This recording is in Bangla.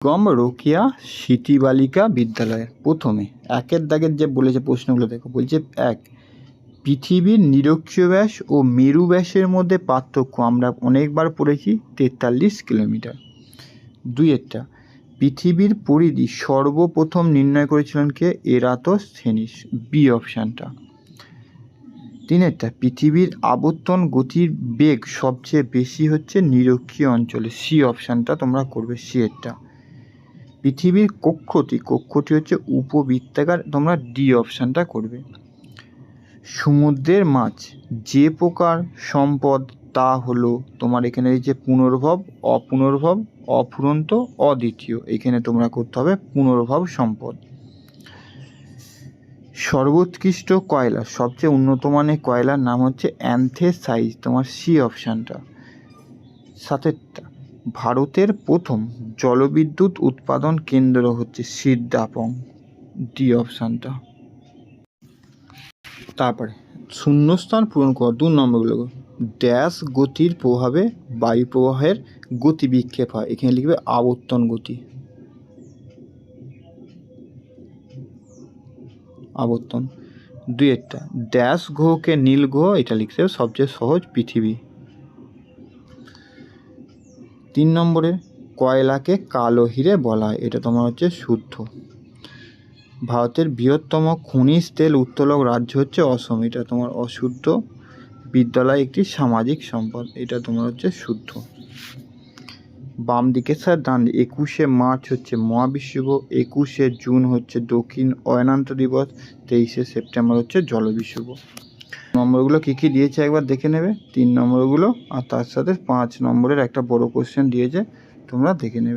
গম রোকিয়া সিটি বালিকা বিদ্যালয়, প্রথমে। একের দাগের যে বলেছে প্রশ্নগুলো, দেখো, বলছে এক, পৃথিবীর নিরক্ষীয় ব্যাস ও মেরু ব্যাসের মধ্যে পার্থক্য, আমরা অনেকবার পড়েছি তেতাল্লিশ কিলোমিটার। দুইয়েরটা পৃথিবীর পরিধি সর্বপ্রথম নির্ণয় করেছিলেন কে? এরাতোস্থেনিস বি অপশানটা তিনেরটা পৃথিবীর আবর্তন গতির বেগ সবচেয়ে বেশি হচ্ছে নিরক্ষীয় অঞ্চলে সি অপশানটা তোমরা করবে সি পৃথিবীর কক্ষটি কক্ষটি হচ্ছে উপবৃত্তাকার, তোমরা ডি অপশানটা করবে। সমুদ্রের মাছ, যে প্রকার সম্পদ, তা হলো তোমার এখানে যে পুনর্ভব, অপুনর্ভব, অফুরন্ত, অদ্বিতীয়। এখানে তোমরা করতে হবে পুনর্ভব সম্পদ। সর্বোৎকৃষ্ট কয়লা, সবচেয়ে উন্নত মানের কয়লার নাম হচ্ছে অ্যান্থেসাইজ তোমার সি অপশানটা সাতেরটা ভারতের প্রথম জলবিদ্যুৎ উৎপাদন কেন্দ্র হচ্ছে সিদ্দাপং ডি অপশানটা তারপরে, শূন্যস্থান পূরণ করা দু নম্বরগুলো ড্যাশ গতির প্রভাবে বায়ু প্রবাহের গতি বিক্ষেপ হয়। এখানে লিখবে আবর্তন গতি। আবর্তন। দুই একটা, ড্যাশ গ্রহকে নীল গ্রহ, এটা লিখতে সবচেয়ে সহজ পৃথিবী। তিন নম্বরে, কয়লাকে কালো হিরে বলা হয়। এটা তোমার হচ্ছে শুদ্ধ। ভারতের বৃহত্তম খনিজ তেল উত্তোলক রাজ্য হচ্ছে অসম। এটা তোমার অশুদ্ধ বিদ্যালয়, একটি সামাজিক সম্পদ। এটা তোমার হচ্ছে শুদ্ধ। বাম দিকে স্যার, ডান একুশে মার্চ হচ্ছে মহাবিশ্ব। দিবস একুশে জুন হচ্ছে দক্ষিণ অয়নান্ত দিবস। তেইশে সেপ্টেম্বর হচ্ছে জলবিশ্ব। দিবস নম্বরগুলো কী কী দিয়েছে একবার দেখে নেবে? তিন নম্বরগুলো আর তার সাথে পাঁচ নম্বরের একটা বড় কোশ্চেন দিয়েছে, তোমরা দেখে নেবে।